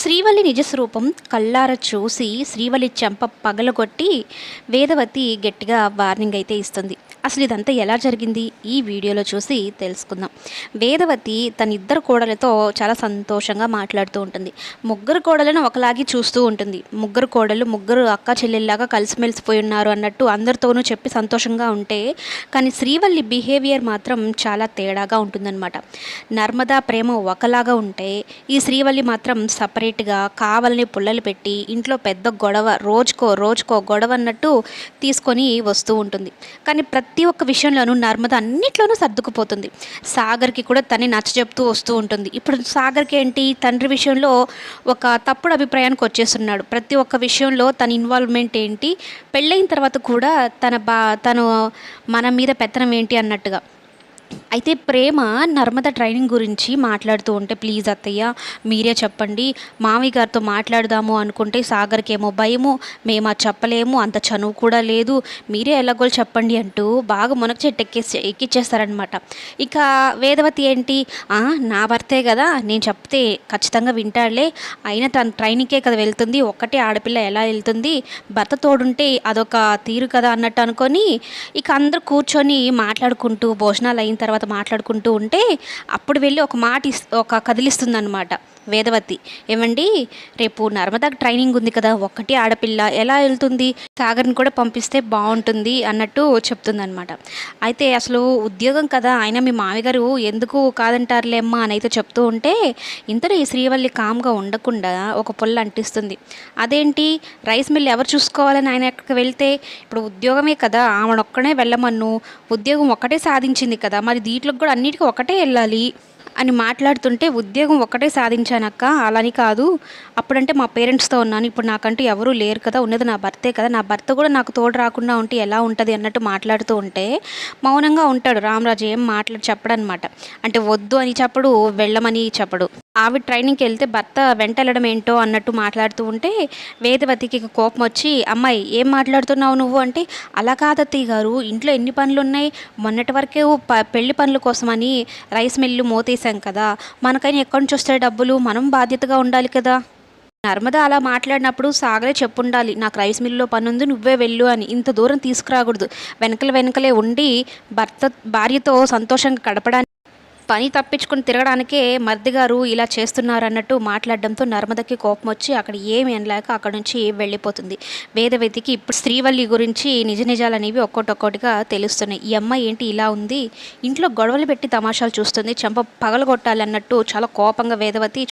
శ్రీవల్లి నిజస్వరూపం కళ్ళార చూసి శ్రీవల్లి చెంప పగలగొట్టి వేదవతి గట్టిగా వార్నింగ్ అయితే ఇస్తుంది. అసలు ఇదంతా ఎలా జరిగింది? ఈ వీడియోలో చూసి తెలుసుకుందాం. వేదవతి తన ఇద్దరు కోడలతో చాలా సంతోషంగా మాట్లాడుతూ ఉంటుంది. ముగ్గురు కోడలను ఒకలాగి చూస్తూ ఉంటుంది. ముగ్గురు కోడలు ముగ్గురు అక్క చెల్లెల్లాగా కలిసిమెలిసిపోయి ఉన్నారు అన్నట్టు అందరితోనూ చెప్పి సంతోషంగా ఉంటే కానీ శ్రీవల్లి బిహేవియర్ మాత్రం చాలా తేడాగా ఉంటుందన్నమాట. నర్మదా ప్రేమ ఒకలాగా ఉంటే ఈ శ్రీవల్లి మాత్రం సపరేట్గా కావాలని పుల్లలు పెట్టి ఇంట్లో పెద్ద గొడవ రోజుకో రోజుకో గొడవ అన్నట్టు తీసుకొని వస్తూ ఉంటుంది. కానీ ప్రతి ప్రతి ఒక్క విషయంలోనూ నర్మద అన్నిట్లోనూ సర్దుకుపోతుంది. సాగర్కి కూడా తనే నచ్చ చెప్తూ వస్తూ ఉంటుంది. ఇప్పుడు సాగర్కి ఏంటి? తండ్రి విషయంలో ఒక తప్పుడు అభిప్రాయానికి వచ్చేస్తున్నాడు. ప్రతి ఒక్క విషయంలో తన ఇన్వాల్వ్మెంట్ ఏంటి? పెళ్ళైన తర్వాత కూడా తన బా తను మన మీద పెత్తనం ఏంటి అన్నట్టుగా. అయితే ప్రేమ నర్మద ట్రైనింగ్ గురించి మాట్లాడుతూ ఉంటే ప్లీజ్ అత్తయ్య మీరే చెప్పండి. మామయ్య గారితో మాట్లాడదాము అనుకుంటే సాగర్కి ఏమో భయము మేము అది చెప్పలేము అంత చనువు కూడా లేదు. మీరే ఎలాగోలు చెప్పండి అంటూ బాగా మునగ చెట్టు ఎక్కేసి ఎక్కిచ్చేస్తారనమాట ఇక వేదవతి ఏంటి? "ఆ, నా భర్తే కదా నేను చెప్తే ఖచ్చితంగా వింటాడులే. అయినా తన ట్రైనింగ్కే కదా వెళ్తుంది. ఒక్కటే ఆడపిల్ల ఎలా వెళ్తుంది? భర్త తోడుంటే అదొక తీరు కదా అన్నట్టు అనుకొని ఇక అందరూ కూర్చొని మాట్లాడుకుంటూ భోజనాలు అయిన తర్వాత మాట్లాడుకుంటూ ఉంటే అప్పుడు వెళ్ళి ఒక మాట ఇస్ ఒక కదిలిస్తుందనమాట వేదవతి. ఏమండి? రేపు నర్మదాకి ట్రైనింగ్ ఉంది కదా ఒక్కటి ఆడపిల్ల ఎలా వెళ్తుంది? సాగర్ని కూడా పంపిస్తే బాగుంటుంది అన్నట్టు చెప్తుందన్నమాట. అయితే అసలు ఉద్యోగం కదా ఆయన మీ మామగారు ఎందుకు కాదంటారులే అమ్మా అని అయితే చెప్తూ ఉంటే ఇంతలో ఈ శ్రీవల్లి కామ్గా ఉండకుండా ఒక పుల్ల అంటిస్తుంది. అదేంటి? రైస్ మిల్ ఎవరు చూసుకోవాలని ఆయన ఎక్కడికి వెళ్తే? ఇప్పుడు ఉద్యోగమే కదా ఆమెనొక్కడే వెళ్ళమన్ను. ఉద్యోగం ఒక్కటే సాధించింది కదా మరి దీంట్లోకి కూడా అన్నిటికీ ఒకటే వెళ్ళాలి. అని మాట్లాడుతుంటే ఉద్యోగం ఒక్కటే సాధించానక్క అలాని కాదు. అప్పుడంటే మా పేరెంట్స్తో ఉన్నాను. ఇప్పుడు నాకంటూ ఎవరూ లేరు కదా ఉన్నది నా భర్తే కదా. నా భర్త కూడా నాకు తోడు రాకుండా ఉంటే ఎలా ఉంటుంది అన్నట్టు మాట్లాడుతూ ఉంటే మౌనంగా ఉంటాడు. రామరాజు ఏం మాట్లాడి చెప్పడనమాట. అంటే వద్దు అని చెప్పడు వెళ్ళమని చెప్పడు. ఆవిడ ట్రైనింగ్కి వెళ్తే భర్త వెంట వెళ్ళడం ఏంటో అన్నట్టు మాట్లాడుతూ ఉంటే వేదవతికి కోపం వచ్చి అమ్మాయి ఏం మాట్లాడుతున్నావు నువ్వు? అంటే అలా కాదత్తయ్య గారు ఇంట్లో ఎన్ని పనులు ఉన్నాయి మొన్నటి వరకే ప పెళ్ళి పనుల కోసమని రైస్ మిల్లు మోతేసాం కదా మనకైనా ఎక్కడి నుంచి వస్తాయి డబ్బులు? మనం బాధ్యతగా ఉండాలి కదా. నర్మద అలా మాట్లాడినప్పుడు సాగరే చెప్పుండాలి నాకు రైస్ మిల్లులో పని ఉంది నువ్వే వెళ్ళు అని. ఇంత దూరం తీసుకురాకూడదు. వెనకల వెనకలే ఉండి భర్త భార్యతో సంతోషంగా గడపడానికి పని తప్పించుకుని తిరగడానికే మర్దిగారు ఇలా చేస్తున్నారు అన్నట్టు మాట్లాడడంతో నర్మదకి కోపం వచ్చి అక్కడ ఏమి అనలేక అక్కడ నుంచి వెళ్ళిపోతుంది. వేదవతికి ఇప్పుడు స్త్రీవల్లి గురించి నిజ నిజాలు అనేవి ఒక్కొక్కటిగా తెలుస్తున్నాయి. ఈ అమ్మాయి ఏంటి ఇలా ఉంది? ఇంట్లో గొడవలు పెట్టి తమాషాలు చూస్తుంది. చెంప పగలగొట్టాలన్నట్టు చాలా కోపంగా వేదవతి